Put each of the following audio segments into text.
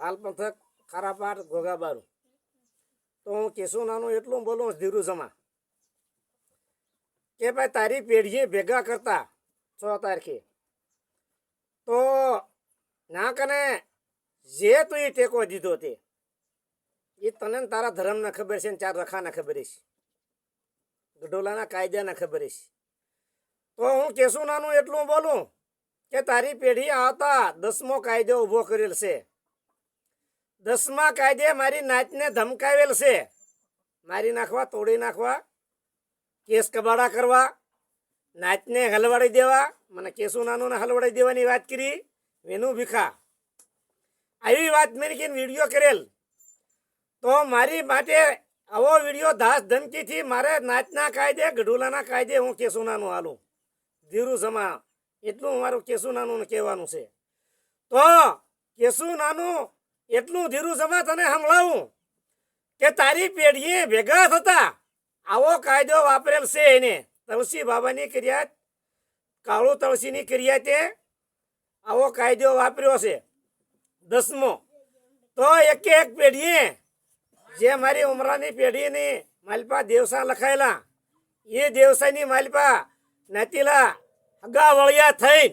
હાલ ખારાપાટ ઘોઘાબારું તો હું કેશુ નાનું એટલું બોલું ધીરુ જમા. કે ભાઈ, તારી પેઢીએ ભેગા કરતા છ તારીખે. તો ના કને, જે તું એ ટેકો દીધો તે, એ તને તારા ધર્મને ખબર છે ને ચાર રખાને ખબર છે. ગઢોલાના કાયદાને ખબર છે. તો હું કેશુ નાનું એટલું બોલું કે તારી પેઢી આવતા દસમો કાયદો ઊભો કરેલ છે. દસમા કાયદે મારી નાચને ધમકાવેલ છે. મારી નાખવા, તોડી નાખવા, કેસ કબાડા કરવા નાચને હલવાડી દેવા, મને કેસુ નાનુને હલવાડી દેવાની વાત કરી, વેનું ભીખા. આવી વાત મેં કે વીડિયો કરેલ. તો મારી માટે આવો વીડિયો ધાસ ધમકીથી મારે નાચના કાયદે, ગઢુલાના કાયદે હું કેસુ નાનું હાલું. ધીરુ જમા એટલું મારું કેસુ નાનું કહેવાનું છે. તો કેસુ નાનું એટલું ધીરુ સમા તને સંભળાવું કે તારી પેઢીએ ભેગા થતા આવો કાયદો વાપરેલ છે એને. તળસી બાબાની ક્રિયા, કાળુ તળસીની ક્રિયા તે આવો કાયદો વાપર્યો છે. દસમો, તો એક એક પેઢીએ જે મારી ઉમરાની પેઢીની માલપા દેવસા લખાયેલા, એ દેવસાની માલપા નાતીલા હગા વળિયા થઈ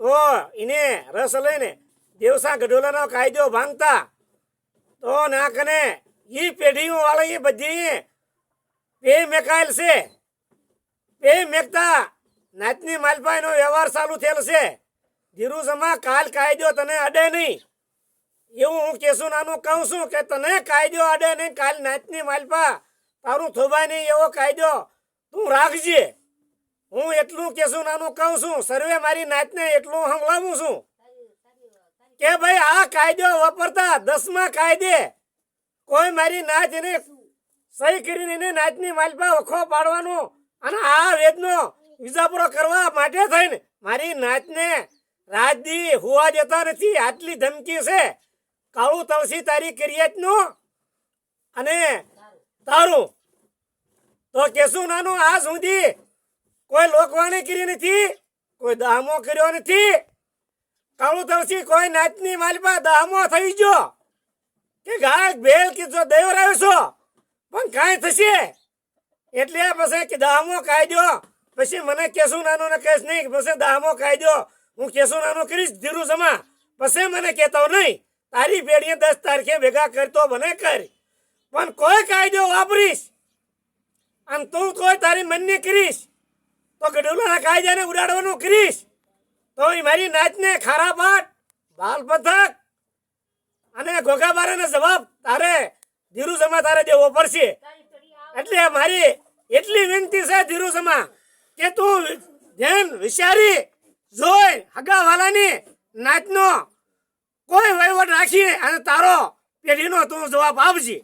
તો એને રસ લઈને દેવસા ગઢોલાનો કાયદો ભાંગતા. તો ના કને એ પેઢીઓ વાળા એ બધી પે મેકાયેલ છે. પે મેકતા. નાતની માલપા એનો વ્યવહાર ચાલુ થયેલ છે. ધીરુસમાં કાલ કાયદો તને અડે નહીં. એવું હું કેશું નાનું કહું છું કે તને કાયદો અડે નહીં. કાલ નાતની માલપા તારું થોભાય નહીં એવો કાયદો તું રાખજે. હું એટલું કેશું નાનું કહું છું. સર્વે મારી નાતને એટલું સંભળાવું છું. કે ભાઈ, આ કાયદો વાપરતા દસમા કાયદે કોઈ મારી નાચ એને સહી કરીને એને નાચની માલપા વખો પાડવાનો અને આ વેદનો વિજાપુરો કરવા માટે થઈને મારી નાચને રાજદી હોવા દેતા નથી. આટલી ધમકી છે. કાળું તવસી તારી ક્રિયાતનું અને તારું. તો કેશું નાનું આ સુધી કોઈ લોકવાણી કરી નથી, કોઈ દામો કર્યો નથી. કાળું તળસી કોઈ નાતની માલપા દામો થઈ ગયો કે ગાય ભેલ કે જો દેવરાયો છો. પણ કાંઈ થશે? એટલે પછી કે દામો કાયદો. પછી મને કેસુ નાનો ને કહીશ નહીં, પછી દામો કાયદો. હું કેસુ નાનો કરીશ ધીરુ જમા. પછી મને કહેતો નહીં, તારી પેઢીએ દસ તારીખે ભેગા કરતો મને કર. પણ કોઈ કાયદો વાપરીશ. અને તું કોઈ તારી મનની કરીશ. તો ગઢોલાના કાયદાને ઉડાડવાનું કરીશ. તો મારી નાચને ખારા પાટ બાલ પથક. અને ગોગાબારાનો જવાબ તારે ધીરુ સમા તારે દેવો પડશે. એટલે મારી એટલી વિનંતી છે ધીરુ સમા, કે તું જેમ વિચારી, જોઈ હગાવાલાની નાચનો કોઈ વહીવટ રાખી અને તારો પેઢીનો તું જવાબ આપજે.